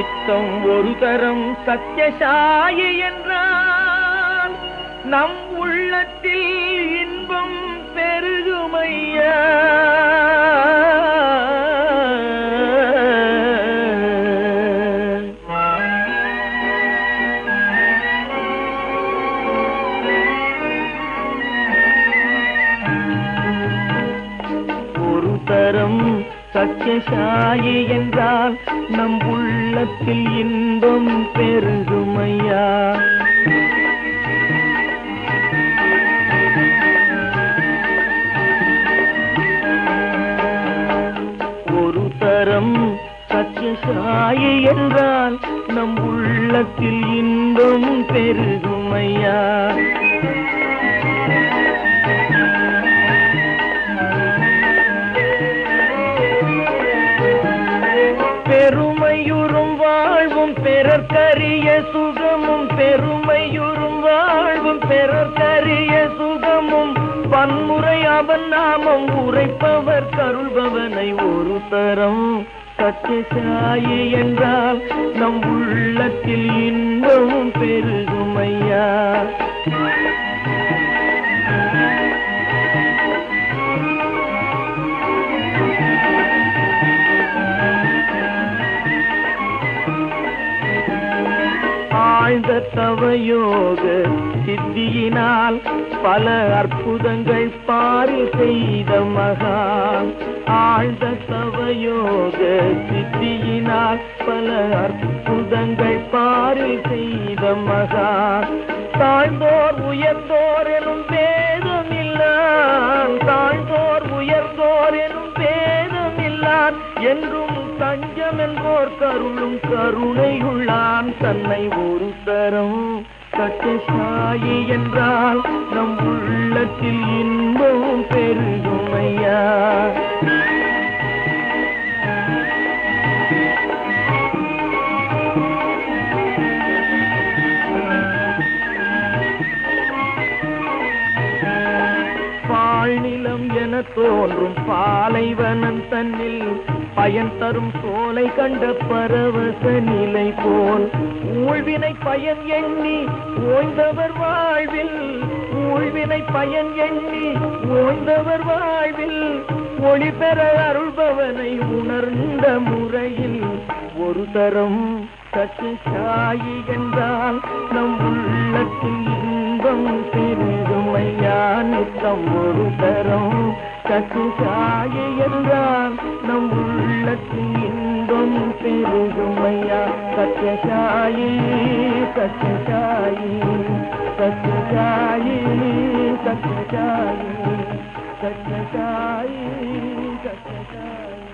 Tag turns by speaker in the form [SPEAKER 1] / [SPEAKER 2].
[SPEAKER 1] நித்தம் ஒரு தரம் சத்யசாயி என்றால் நம் உள்ளத்தில் இன்பம் பெருகுமையா? ஒரு தரம் சத்தியசாயி என்றால் நம் உள்ளத்தில் இன்பம் பெருகுமையா? ஒரு தரம் சத்தியசாயி என்றால் நம் உள்ளத்தில் இன்பம் பெருகுமையா? பிறர்க்கரிய சுகமும் பெருமையுறும் வாழ்வும். பிறர்க்கரிய சுகமும் பன்முறை அவன் நாமம் உரைப்பவர் கருள்பவனை ஒரு தரம். சத்யசாயி என்றால் நம் உள்ளத்தில் இன்பமும் ஆழ்ந்த தவயோக சித்தியினால் பல அற்புதங்கள் பாரி செய்த மகான். ஆழ்ந்த தவயோக சித்தியினால் பல அற்புதங்கள் பாரி செய்த மகான். தாழ்ந்தோர் உயர்ந்தோர் எனும் பேதமில்லான். தாழ்ந்தோர் உயர்ந்தோர் எனும் பேதமில்லான். என்றும் தஞ்சம் என்போர் கருளும் கருணையுள்ளான் தன்னை ஒரு தரம் சத்யசாயி என்றால் நம் உள்ளத்தில் இன்பம் பெருகுமையா பாழ்நிலம் என தோன்றும் பாலைவனன் தன்னில் பயன் தரும் சோலை கண்ட பரவச நிலை போல். ஊழ்வினை பயன் எண்ணி ஓய்ந்தவர் வாழ்வில். ஊழ்வினை பயன் எண்ணி ஓய்ந்தவர் வாழ்வில். ஒளி பெற அருள்பவனை உணர்ந்த முறையில். ஒரு தரம் சற்று சாயி என்றால் நம் உள்ளத்தில் இன்பம் பெருகுமையா ஒரு தரம் சற்று சாயி என்றால் ஞானத்தின் இன்பம் பெருகுமையா சத்யசாயி சத்யசாயி சத்யசாயி சத்யசாயி சத்யசாயி சத்யசாயி